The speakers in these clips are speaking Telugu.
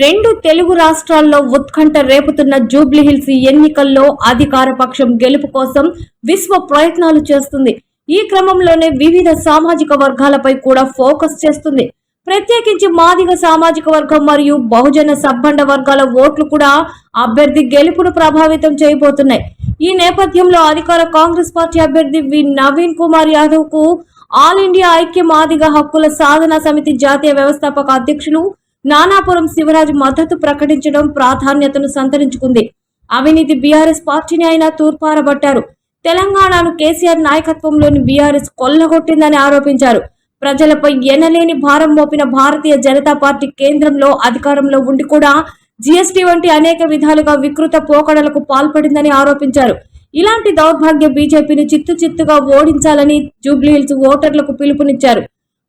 రెండు తెలుగు రాష్ట్రాల్లో ఉత్కంఠ రేపుతున్న జూబ్లీహిల్స్ ఎన్నికల్లో అధికార పక్షం గెలుపు కోసం విశ్వ ప్రయత్నాలు చేస్తుంది. ఈ క్రమంలోనే వివిధ సామాజిక వర్గాలపై కూడా ఫోకస్ చేస్తుంది. ప్రత్యేకించి మాదిగ సామాజిక వర్గం మరియు బహుజన సబ్బండ వర్గాల ఓట్లు కూడా అభ్యర్థి గెలుపును ప్రభావితం చేయబోతున్నాయి. ఈ నేపథ్యంలో అధికార కాంగ్రెస్ పార్టీ అభ్యర్థి వి నవీన్ కుమార్ యాదవ్కు ఆల్ ఇండియా ఐక్య మాదిగ హక్కుల సాధన సమితి జాతీయ వ్యవస్థాపక అధ్యక్షులు నానాపురం శివరాజ్ మద్దతు ప్రకటించడం ప్రాధాన్యతను సంతరించుకుంది. అవినీతి బీఆర్ఎస్ పార్టీని ఆయన తూర్పారబట్టారు. తెలంగాణను కేసీఆర్ నాయకత్వంలోని బీఆర్ఎస్ కొల్లగొట్టిందని ఆరోపించారు. ప్రజలపై ఎనలేని భారం మోపిన భారతీయ జనతా పార్టీ కేంద్రంలో అధికారంలో ఉండి కూడా జీఎస్టీ వంటి అనేక విధాలుగా వికృత పోకడలకు పాల్పడిందని ఆరోపించారు. ఇలాంటి దౌర్భాగ్య బీజేపీని చిత్తు చిత్తుగా ఓడించాలని జూబ్లీహిల్స్ ఓటర్లకు పిలుపునిచ్చారు.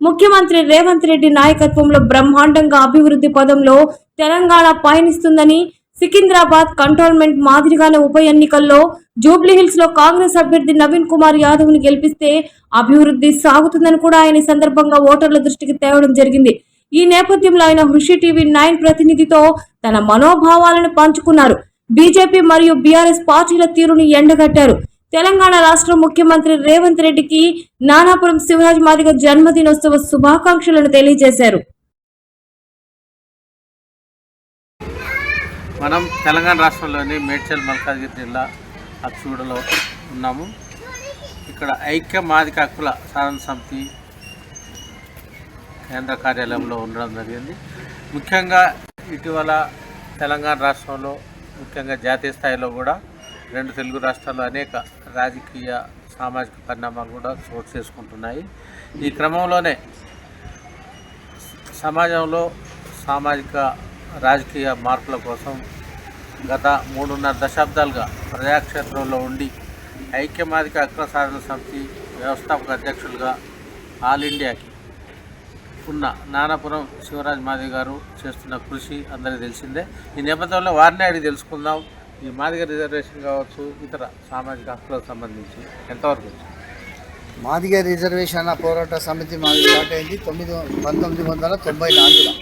ముఖ్యమంత్రి రేవంత్ రెడ్డి నాయకత్వంలో బ్రహ్మాండంగా అభివృద్ధి పదంలో తెలంగాణ పయనిస్తుందని సికింద్రాబాద్ కంటోన్మెంట్ మాదిరిగానే ఉప ఎన్నికల్లో జూబ్లీహిల్స్లో కాంగ్రెస్ అభ్యర్థి నవీన్ కుమార్ యాదవ్ని గెలిపిస్తే అభివృద్ధి సాగుతుందని కూడా ఆయన సందర్భంగా ఓటర్ల దృష్టికి తేవడం జరిగింది. ఈ నేపథ్యంలో ఆయన హృషి టీవీ నైన్ ప్రతినిధితో తన మనోభావాలను పంచుకున్నారు. బీజేపీ మరియు బీఆర్ఎస్ పార్టీల తీరును ఎండగట్టారు. తెలంగాణ రాష్ట్ర ముఖ్యమంత్రి రేవంత్ రెడ్డికి నానాపురం శివరాజ్ మాదిగ జన్మదినోత్సవ శుభాకాంక్షలను తెలియజేశారు. మనం తెలంగాణ రాష్ట్రంలోని మేడ్చల్ మల్కాజ్గిరి జిల్లా అచ్చూడలో ఉన్నాము. ఇక్కడ ఐక్య మాదిక హక్కుల సాధన సమితి కేంద్ర కార్యాలయంలో ఉండడం జరిగింది. ముఖ్యంగా ఇటీవల తెలంగాణ రాష్ట్రంలో ముఖ్యంగా జాతీయ స్థాయిలో కూడా రెండు తెలుగు రాష్ట్రాల్లో అనేక రాజకీయ సామాజిక పరిణామాలు కూడా చోటు చేసుకుంటున్నాయి. ఈ క్రమంలోనే సమాజంలో సామాజిక రాజకీయ మార్పుల కోసం గత మూడున్నర దశాబ్దాలుగా ప్రజాక్షేత్రంలో ఉండి ఐక్యమాదిక హక్కుల సాధన సమితి వ్యవస్థాపక అధ్యక్షులుగా ఆల్ ఇండియాకి ఉన్న నానాపురం శివరాజ్ మాది గారు చేస్తున్న కృషి అందరికీ తెలిసిందే. ఈ నేపథ్యంలో వారిని అడిగి తెలుసుకుందాం. ఈ మాదిగ రిజర్వేషన్ కావచ్చు ఇతర సామాజిక హక్కులకు సంబంధించి ఎంతవరకు మాదిగ రిజర్వేషన్ పోరాట సమితి మాది స్టార్ట్ అయింది తొమ్మిది పంతొమ్మిది వందల తొంభై నాలుగులో.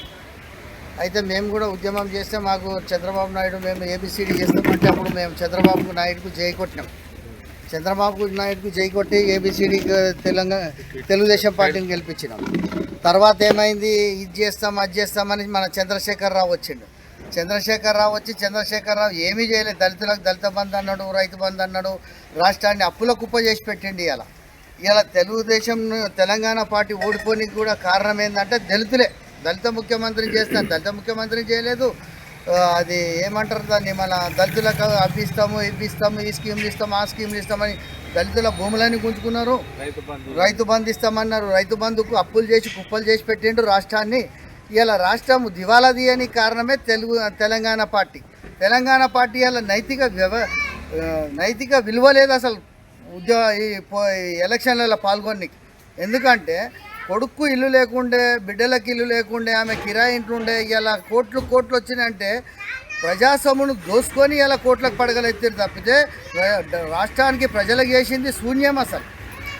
అయితే మేము కూడా ఉద్యమం చేస్తే మాకు చంద్రబాబు నాయుడు మేము ఏబిసిడి చేస్తామంటే అప్పుడు మేము చంద్రబాబు నాయుడుకు జై కొట్టినాం. చంద్రబాబు నాయుడుకు జై కొట్టి ఏబిసిడి తెలంగాణ తెలుగుదేశం పార్టీని గెలిపించినాం. తర్వాత ఏమైంది? ఇది చేస్తాం అది చేస్తామని మన చంద్రశేఖర్ రావు వచ్చిండు. చంద్రశేఖర్ రావు వచ్చి చంద్రశేఖర్ రావు ఏమీ చేయలేదు. దళితులకు దళిత బంధు అన్నాడు రైతు బంధు అన్నాడు. రాష్ట్రాన్ని అప్పుల కుప్ప చేసి పెట్టిండి ఇలా ఇలా తెలుగుదేశం తెలంగాణ పార్టీ ఓడిపోనికి కూడా కారణం ఏంటంటే దళితులే. దళిత ముఖ్యమంత్రిని చేస్తాను దళిత ముఖ్యమంత్రిని చేయలేదు. అది ఏమంటారు దాన్ని? మన దళితులకు అవి ఇస్తాము ఇవి ఇస్తాము ఈ స్కీమ్లు ఇస్తాము ఆ స్కీమ్లు ఇస్తామని దళితుల భూములని గుంజుకున్నారు. రైతు బంధు. రైతు బంధు ఇస్తామన్నారు. రైతు బంధుకు అప్పులు చేసి కుప్పలు చేసి పెట్టిండు రాష్ట్రాన్ని. ఇలా రాష్ట్రం దివాలా తీయని కారణమే తెలుగు తెలంగాణ పార్టీ. తెలంగాణ పార్టీ ఇలా నైతిక వ్యవ నైతిక విలువ లేదు అసలు ఉద్యోగ ఈ పో- ఎలక్షన్లలో పాల్గొని. ఎందుకంటే కొడుకు ఇల్లు లేకుండే బిడ్డలకు ఇల్లు లేకుండే ఆమె కిరాయి ఇంట్లో ఉండే ఇలా కోట్లు కోట్లు వచ్చినాయంటే ప్రజాసమును దోసుకొని ఇలా కోట్లకు పడగలెత్తారు తప్పితే రాష్ట్రానికి ప్రజలకు చేసింది శూన్యం అసలు.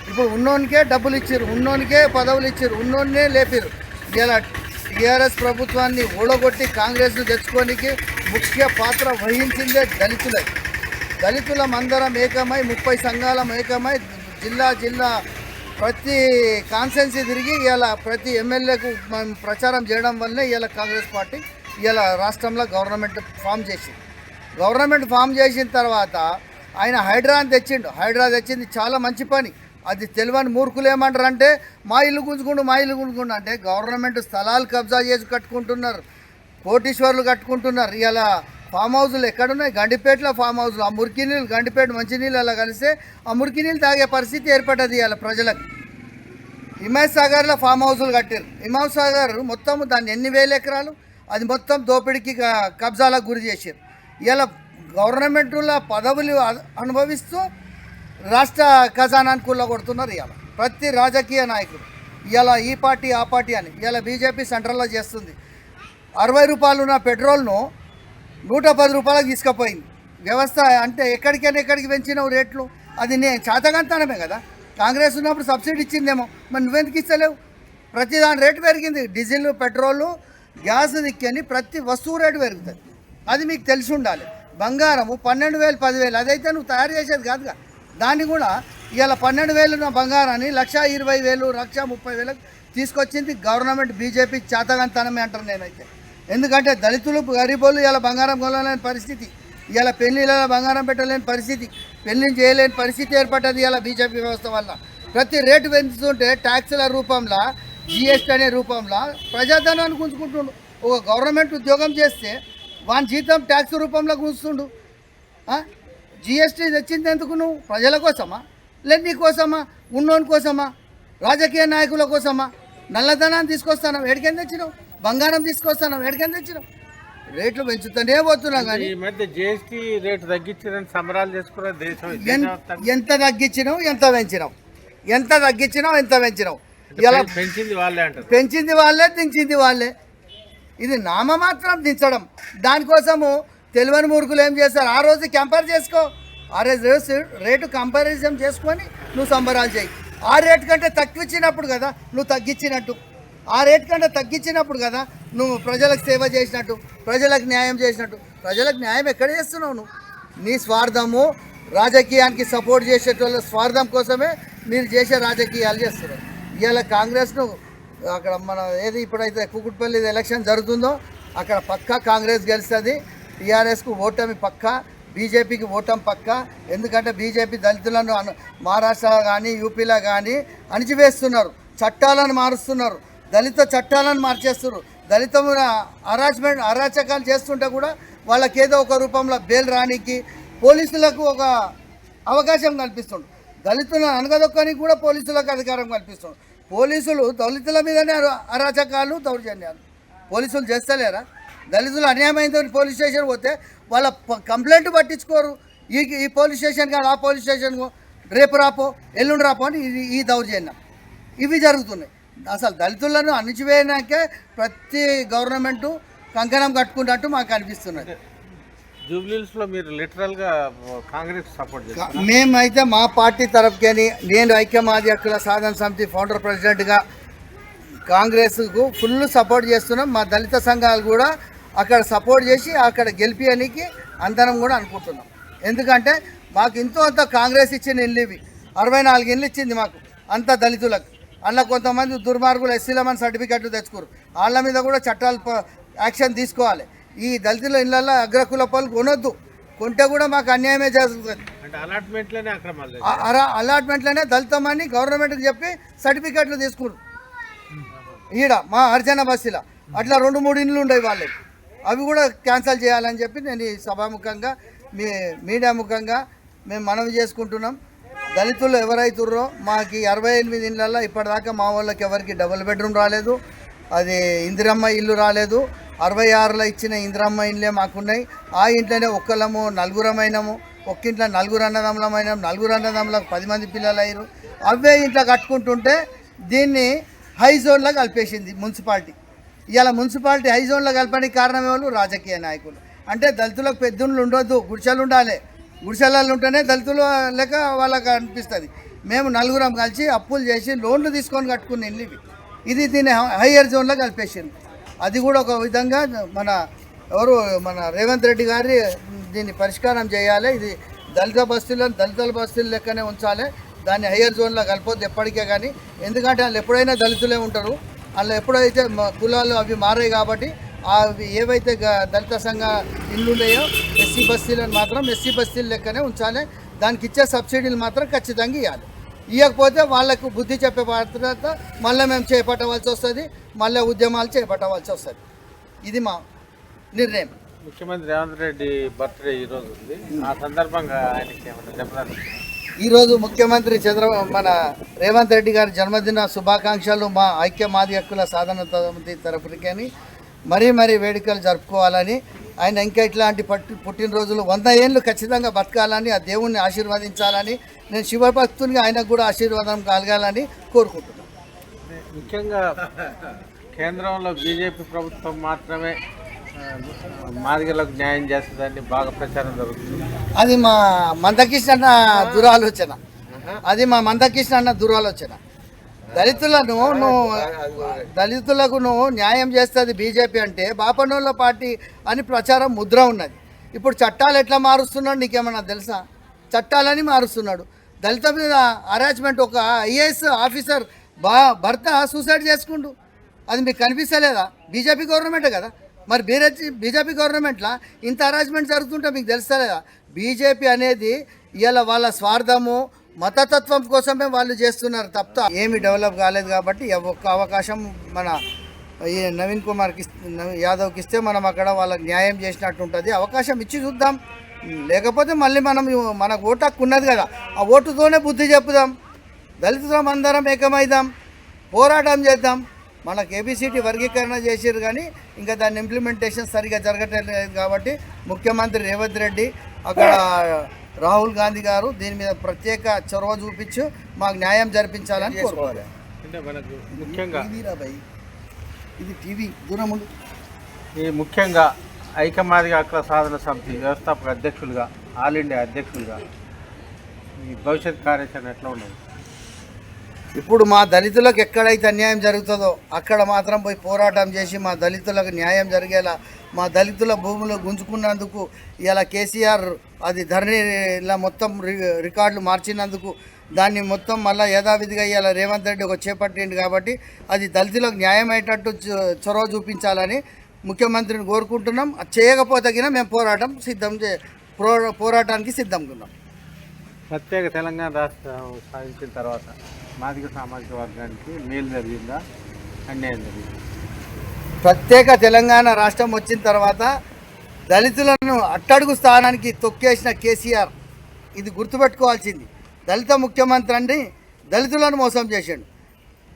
ఇప్పుడు ఉన్నోనికే డబ్బులు ఇచ్చారు ఉన్నోనికే పదవులు ఇచ్చారు ఉన్నోన్నే లేపారు ఇలా టీఆర్ఎస్ ప్రభుత్వాన్ని ఓడగొట్టి కాంగ్రెస్ను తెచ్చుకోనికి ముఖ్య పాత్ర వహించిందే దళితులే. దళితుల మందరం ఏకమై ముప్పై సంఘాలం ఏకమై జిల్లా జిల్లా ప్రతి కాన్సెన్సీ తిరిగి ఇలా ప్రతి ఎమ్మెల్యేకు మనం ప్రచారం చేయడం వల్లే ఇలా కాంగ్రెస్ పార్టీ ఇలా రాష్ట్రంలో గవర్నమెంట్ ఫామ్ చేసింది. గవర్నమెంట్ ఫామ్ చేసిన తర్వాత ఆయన హైడ్రాని తెచ్చిండు. హైడ్రా తెచ్చింది చాలా మంచి పని. అది తెలియని మూర్ఖులు ఏమంటారు అంటే మా ఇల్లు గుంజుకుంటూ మా ఇల్లు గుంజుకుంటూ అంటే గవర్నమెంట్ స్థలాలు కబ్జా చేసి కట్టుకుంటున్నారు. కోటీశ్వర్లు కట్టుకుంటున్నారు. ఇలా ఫామ్ హౌజులు ఎక్కడున్నాయి? గండిపేటలో ఫామ్ హౌజులు ఆ మురికి నీళ్ళు గండిపేట మంచినీళ్ళు అలా కలిస్తే ఆ మురికి నీళ్ళు తాగే పరిస్థితి ఏర్పడ్డది ఇలా ప్రజలకు. హిమాయత్ సాగర్లో ఫామ్ హౌజులు కట్టారు హిమాయత్ సాగర్ మొత్తం దాన్ని ఎన్ని వేల ఎకరాలు? అది మొత్తం దోపిడీకి కబ్జాలకు గురి చేశారు ఇలా గవర్నమెంట్లో పదవులు అనుభవిస్తూ రాష్ట్ర ఖజానాన్ని కొడుతున్నారు ఇవాళ. ప్రతి రాజకీయ నాయకుడు ఇలా ఈ పార్టీ ఆ పార్టీ అని ఇలా బీజేపీ సెంట్రల్లో చేస్తుంది. అరవై రూపాయలు ఉన్న పెట్రోల్ను నూట పది రూపాయలకు తీసుకుపోయింది. వ్యవస్థ అంటే ఎక్కడికైనా ఎక్కడికి పెంచినావు రేట్లు? అది నేను చేతగంతానమే కదా. కాంగ్రెస్ ఉన్నప్పుడు సబ్సిడీ ఇచ్చిందేమో. మరి నువ్వెందుకు ఇస్తలేవు? ప్రతి దాని రేటు పెరిగింది. డీజిల్ పెట్రోలు గ్యాస్ దిక్కని ప్రతి వస్తువు రేటు పెరుగుతుంది. అది మీకు తెలిసి ఉండాలి. బంగారము పన్నెండు వేలు పదివేలు అదైతే నువ్వు తయారు చేసేది కాదుగా. దాన్ని కూడా ఇవాళ పన్నెండు వేలు బంగారాన్ని లక్ష ఇరవై వేలు లక్ష ముప్పై వేలకు తీసుకొచ్చింది గవర్నమెంట్ బీజేపీ చేతగంతనమే అంటారు నేనైతే. ఎందుకంటే దళితులు గరీబోళ్ళు ఇలా బంగారం కొనలేని పరిస్థితి. ఇలా పెళ్ళిళ్ళ బంగారం పెట్టలేని పరిస్థితి. పెళ్ళి చేయలేని పరిస్థితి ఏర్పడ్డది ఇలా బీజేపీ వ్యవస్థ వల్ల. ప్రతి రేటు పెంచుతుంటే ట్యాక్సుల రూపంలో జిఎస్టీ అనే రూపంలో ప్రజాధనాన్ని గుంజుకుంటుండు. ఒక గవర్నమెంట్ ఉద్యోగం చేస్తే వాని జీతం ట్యాక్స్ రూపంలో గుంజుతుండు. జిఎస్టీ తెచ్చింది ఎందుకు నువ్వు? ప్రజల కోసమా? లేదు నీ కోసమా? ఉన్నోని కోసమా? రాజకీయ నాయకుల కోసమా? నల్లధనాన్ని తీసుకొస్తాను ఎడికెన్ తెచ్చినావు? బంగారం తీసుకొస్తాను ఎడికెన్ తెచ్చినావు? రేట్లు పెంచుతూనే పోతున్నావు కానీ ఈ మధ్య జిఎస్టీ రేటు సంబరాలు చేసుకున్న దేశం ఎంత తగ్గించినావు ఎంత పెంచినావు? ఎంత తగ్గించినావు ఎంత పెంచినావు? ఇలా పెంచింది వాళ్ళే పెంచింది వాళ్ళే దించింది వాళ్ళే. ఇది నామమాత్రం దించడం. దానికోసము తెలివని మూర్ఖులు ఏం చేస్తారు? ఆ రోజు కంపేర్ చేసుకో. ఆ రోజు రేటు కంపారిజన్ చేసుకొని నువ్వు సంబరాలు చేయి. ఆ రేటు కంటే తక్కువ ఇచ్చినప్పుడు కదా నువ్వు తగ్గించినట్టు ఆ రేటు కంటే తగ్గించినప్పుడు కదా నువ్వు ప్రజలకు సేవ చేసినట్టు ప్రజలకు న్యాయం చేసినట్టు. ప్రజలకు న్యాయం ఎక్కడ చేస్తున్నావు నువ్వు? నీ స్వార్థము రాజకీయానికి సపోర్ట్ చేసేటోళ్ళ స్వార్థం కోసమే మీరు చేసే రాజకీయాలు చేస్తున్నారు. ఇవాళ కాంగ్రెస్ను అక్కడ మన ఏది ఇప్పుడైతే కుకుట్పల్లి ఎలక్షన్ జరుగుతుందో అక్కడ పక్కా కాంగ్రెస్ గెలుస్తుంది. టీఆర్ఎస్కు ఓటమి పక్క బీజేపీకి ఓటమి పక్క. ఎందుకంటే బీజేపీ దళితులను మహారాష్ట్రలో కానీ యూపీలో కానీ అణిచివేస్తున్నారు. చట్టాలను మారుస్తున్నారు. దళిత చట్టాలను మార్చేస్తున్నారు. దళితము అరాచ్మెంట్ అరాచకాలు చేస్తుంటే కూడా వాళ్ళకేదో ఒక రూపంలో బెయిల్ రానికి పోలీసులకు ఒక అవకాశం కల్పిస్తుండు. దళితులను అనగదొక్కని కూడా పోలీసులకు అధికారం కల్పిస్తుండు. పోలీసులు దళితుల మీదనే అరాచకాలు దౌర్జన్యాలు. పోలీసులు చేస్తలేరా? దళితులు అన్యాయమైందని పోలీస్ స్టేషన్ పోతే వాళ్ళ కంప్లైంట్ పట్టించుకోరు. ఈ ఈ పోలీస్ స్టేషన్ కాదు ఆ పోలీస్ స్టేషన్ రేపు రాపో ఎల్లుండి రాపో అని ఇది ఈ దౌర్జన్యం. ఇవి జరుగుతున్నాయి. అసలు దళితులను అణిచివేయడానికే ప్రతి గవర్నమెంటు కంకణం కట్టుకున్నట్టు మాకు అనిపిస్తున్నది. మీరు లిటరల్గా కాంగ్రెస్ సపోర్ట్ చేస్తారు మేమైతే మా పార్టీ తరఫుకని నేను ఐక్యమాది హక్కుల సాధన సమితి ఫౌండర్ ప్రెసిడెంట్గా కాంగ్రెస్కు ఫుల్ సపోర్ట్ చేస్తున్నాం. మా దళిత సంఘాలు కూడా అక్కడ సపోర్ట్ చేసి అక్కడ గెలిపియనికి అందరం కూడా అనుకుంటున్నాం. ఎందుకంటే మాకు ఇంతో అంత కాంగ్రెస్ ఇచ్చిన ఇల్లు ఇవి. అరవై నాలుగు ఇల్లు ఇచ్చింది మాకు అంత దళితులకు. అందులో కొంతమంది దుర్మార్గులు ఎస్సీలమని సర్టిఫికెట్లు తెచ్చుకోరు. వాళ్ళ మీద కూడా చట్టాలు యాక్షన్ తీసుకోవాలి. ఈ దళితుల ఇళ్ళల్లో అగ్రకుల పనులు కొనొద్దు. కొంటే కూడా మాకు అన్యాయమే అలా అలాట్మెంట్లోనే దళితమని గవర్నమెంట్కి చెప్పి సర్టిఫికెట్లు తీసుకున్నారు ఈడ మా హరిజన బస్సులో అట్లా రెండు మూడు ఇండ్లు ఉండేవి వాళ్ళకి. అవి కూడా క్యాన్సిల్ చేయాలని చెప్పి నేను ఈ సభాముఖంగా మీ మీడియా ముఖంగా మేము మనవి చేసుకుంటున్నాం. దళితులు ఎవరైతుర్రో మాకు అరవై ఎనిమిది ఇళ్ళల్లో ఇప్పటిదాకా మా వాళ్ళకి ఎవరికి డబుల్ బెడ్రూమ్ రాలేదు అది ఇందిరమ్మ ఇల్లు రాలేదు అరవై ఆరులో ఇచ్చిన ఇందిరమ్మ ఇళ్ళే మాకున్నాయి. ఆ ఇంట్లోనే ఒక్కలము నలుగురమైనము ఒక్కింట్లో నలుగురు అన్నదమ్ములమైనాం నలుగురు అన్నదమ్ములకు పది మంది పిల్లలు అయ్యారు. అవే ఇంట్లో కట్టుకుంటుంటే దీన్ని హై జోన్లో కలిపేసింది మున్సిపాలిటీ. ఇవాళ మున్సిపాలిటీ హై జోన్లో కలపడానికి కారణం ఎవరు? రాజకీయ నాయకులు. అంటే దళితులకు పెద్దలు ఉండొద్దు గుడిసెలు ఉండాలి. గుడిసెలలో ఉంటేనే దళితులు లెక్క వాళ్ళకి అనిపిస్తుంది. మేము నలుగురం కలిసి అప్పులు చేసి లోన్లు తీసుకొని కట్టుకుని ఇల్లు ఇది దీన్ని హయ్యర్ జోన్లో కలిపేసింది అది కూడా ఒక విధంగా మన ఎవరు? మన రేవంత్ రెడ్డి గారి దీన్ని పరిష్కారం చేయాలి. ఇది దళిత బస్తీలను దళితుల బస్తీలు లెక్కనే ఉంచాలి. దాన్ని హయ్యర్ జోన్లో కలపొద్దు ఎప్పటికే కానీ. ఎందుకంటే వాళ్ళు ఎప్పుడైనా దళితులే ఉంటారు. వాళ్ళు ఎప్పుడైతే కులాలు అవి మారాయి కాబట్టి అవి ఏవైతే దళిత సంఘ ఇళ్ళు ఉన్నాయో ఎస్సీ బస్తీలను మాత్రం ఎస్సీ బస్తీలు లెక్కనే ఉంచాలి. దానికి ఇచ్చే సబ్సిడీలు మాత్రం ఖచ్చితంగా ఇవ్వాలి ఇవ్వకపోతే వాళ్ళకు బుద్ధి చెప్పే తర్వాత మళ్ళీ మేము చేపట్టవలసి వస్తుంది మళ్ళీ ఉద్యమాలు చేపట్టవలసి వస్తుంది. ఇది మా నిర్ణయం. ముఖ్యమంత్రి రేవంత్ రెడ్డి బర్త్డే ఈ రోజు ఉంది. ఆ సందర్భంగా ఆయనకి ఏమైనా చెప్పడానికి ఈరోజు ముఖ్యమంత్రి చంద్ర మన రేవంత్ రెడ్డి గారి జన్మదిన శుభాకాంక్షలు మా ఐక్య మాది హక్కుల సాధన సమితి తరపునికని మరీ మరీ వేడుకలు జరుపుకోవాలని. ఆయన ఇంకా ఇట్లాంటి పట్టి పుట్టినరోజులు వంద ఏళ్ళు ఖచ్చితంగా బతకాలని ఆ దేవుణ్ణి ఆశీర్వదించాలని నేను శివభక్తునిగా ఆయనకు కూడా ఆశీర్వాదం కలగాలని కోరుకుంటున్నాను. ముఖ్యంగా కేంద్రంలో బీజేపీ ప్రభుత్వం మాత్రమే మాదిగలకు న్యాయం చేస్తుందని బాగా ప్రచారం జరుగుతుంది. అది మా మందకృష్ణ అన్న దురాలోచన. అది మా మందకృష్ణ అన్న దురాలోచన. దళితులను నువ్వు దళితులకు నువ్వు న్యాయం చేస్తుంది బీజేపీ అంటే బాపనోళ్ళ పార్టీ అని ప్రచారం ముద్ర ఉన్నది. ఇప్పుడు చట్టాలు ఎట్లా మారుస్తున్నాడు నీకేమన్నా తెలుసా? చట్టాలని మారుస్తున్నాడు. దళిత మీద అరాచ్మెంట్ ఒక ఐఏఎస్ ఆఫీసర్ బా భర్త సూసైడ్ చేసుకుండు. అది మీకు కనిపిస్తలేదా? బీజేపీ గవర్నమెంటే కదా. మరి బీరే బీజేపీ గవర్నమెంట్లో ఇంత అరేంజ్మెంట్ జరుగుతుంటే మీకు తెలుస్తలేదా? బీజేపీ అనేది ఇలా వాళ్ళ స్వార్థము మతతత్వం కోసమే వాళ్ళు చేస్తున్నారు తప్ప ఏమి డెవలప్ కాలేదు కాబట్టి ఒక్క అవకాశం మన ఈ నవీన్ కుమార్కి యాదవ్కి ఇస్తే మనం అక్కడ వాళ్ళకి న్యాయం చేసినట్టు ఉంటుంది అవకాశం ఇచ్చి చూద్దాం. లేకపోతే మళ్ళీ మనం మనకు ఓటు హక్కు ఉన్నది కదా ఆ ఓటుతోనే బుద్ధి చెప్పుదాం. దళితులం అందరం ఏకమైదాం. పోరాటం చేద్దాం. మనకు ఏబిసిటీ వర్గీకరణ చేసారు కానీ ఇంకా దాని ఇంప్లిమెంటేషన్ సరిగా జరగట్లేదు కాబట్టి ముఖ్యమంత్రి రేవంత్ రెడ్డి అక్కడ రాహుల్ గాంధీ గారు దీని మీద ప్రత్యేక చొరవ చూపించు మాకు న్యాయం జరిపించాలని కోరుకోవాలి అంటే మనకు ముఖ్యంగా టీవీరా భయ్. ఇది టీవీ దూరం. ఈ ముఖ్యంగా ఐకమాదిక హక్కుల సాధన సమితి వ్యవస్థాపక అధ్యక్షులుగా ఆల్ ఇండియా అధ్యక్షులుగా ఈ భవిష్యత్ కార్యాచరణ ఎట్లా ఉన్నది ఇప్పుడు మా దళితులకు ఎక్కడైతే అన్యాయం జరుగుతుందో అక్కడ మాత్రం పోయి పోరాటం చేసి మా దళితులకు న్యాయం జరిగేలా మా దళితుల భూములు గుంజుకున్నందుకు ఇలా కేసీఆర్ అది ధరణిలా మొత్తం రి- రికార్డులు మార్చినందుకు దాన్ని మొత్తం మళ్ళీ యథావిధిగా ఇవాళ రేవంత్ రెడ్డి ఒక చేపట్టిండు కాబట్టి అది దళితులకు న్యాయం అయ్యేటట్టు చొ- చొరవ చూపించాలని ముఖ్యమంత్రిని కోరుకుంటున్నాం. అది చేయకపోతే మేము పోరాటం సిద్ధం చే పోరాటానికి సిద్ధంగా ఉన్నాం ప్రత్యేక తెలంగాణ రాష్ట్రం సాధించిన తర్వాత మాదిక సామాజిక వర్గానికి మేలు జరిగిందా? అన్యాయం జరిగిందా? ప్రత్యేక తెలంగాణ రాష్ట్రం వచ్చిన తర్వాత దళితులను అట్టడుగు స్థానానికి తొక్కేసిన కేసీఆర్. ఇది గుర్తుపెట్టుకోవాల్సింది. దళిత ముఖ్యమంత్రి అండి దళితులను మోసం చేశాడు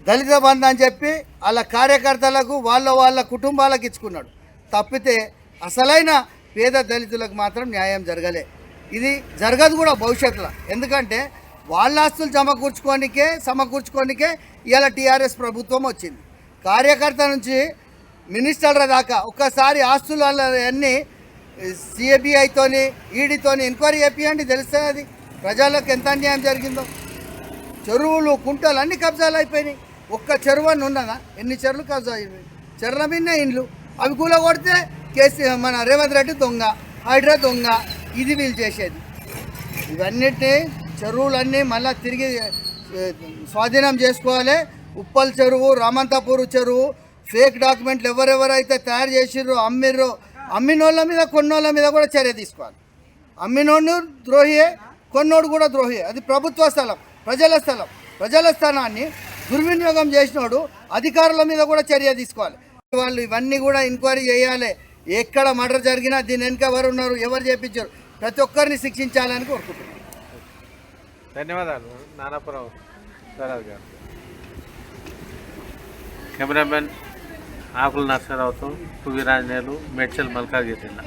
దళిత బంధు అని చెప్పి వాళ్ళ కార్యకర్తలకు వాళ్ళ వాళ్ళ కుటుంబాలకు ఇచ్చుకున్నాడు. తప్పితే అసలైన పేద దళితులకు మాత్రం న్యాయం జరగలే. ఇది జరగదు కూడా భవిష్యత్తులో. ఎందుకంటే వాళ్ళ ఆస్తులు సమకూర్చుకోనికే సమకూర్చుకోనికే ఇవాళ టీఆర్ఎస్ ప్రభుత్వం వచ్చింది. కార్యకర్త నుంచి మినిస్టర్ల దాకా ఒక్కసారి ఆస్తులు అన్నీ సిఏబిఐతోని ఈడీతోని ఎంక్వైరీ చేపియండి తెలుస్తుంది అది. ప్రజలకు ఎంత అన్యాయం జరిగిందో. చెరువులు కుంటలు అన్ని కబ్జాలు అయిపోయినాయి. ఒక్క చెరువు అని ఉన్నదా? ఎన్ని చెరువులు కబ్జా అయిపోయి చెరువుల మీద ఇండ్లు. అవి కూల కొడితే కేసీ మన రేవంత్ రెడ్డి దొంగ హైడ్రా దొంగ ఇది వీళ్ళు చేసేది. ఇవన్నిటి చెరువులన్నీ మళ్ళీ తిరిగి స్వాధీనం చేసుకోవాలి. ఉప్పల్ చెరువు రామంతాపూర్ చెరువు ఫేక్ డాక్యుమెంట్లు ఎవరెవరైతే తయారు చేసిర్రో అమ్మిర్రో అమ్మినోళ్ళ మీద కొన్నోళ్ళ మీద కూడా చర్య తీసుకోవాలి. అమ్మినోడు ద్రోహియే కొన్నోడు కూడా ద్రోహియే. అది ప్రభుత్వ స్థలం ప్రజల స్థలం. ప్రజల స్థానాన్ని దుర్వినియోగం చేసినోడు అధికారుల మీద కూడా చర్య తీసుకోవాలి. వాళ్ళు ఇవన్నీ కూడా ఎంక్వైరీ చేయాలి. ఎక్కడ మర్డర్ జరిగినా దీని వెనుక ఎవరు ఉన్నారు ఎవరు చేపించారు? ప్రతి ఒక్కరిని శిక్షించాలని కోరుకుంటున్నాను ధన్యవాదాలు నానాపురం స్వరాజ్ గారు. కెమెరామెన్ ఆకుల నరసరావుతో పువ్విరాజనేలు మేడ్చల్ మల్కాజ్గిరి జిల్లా.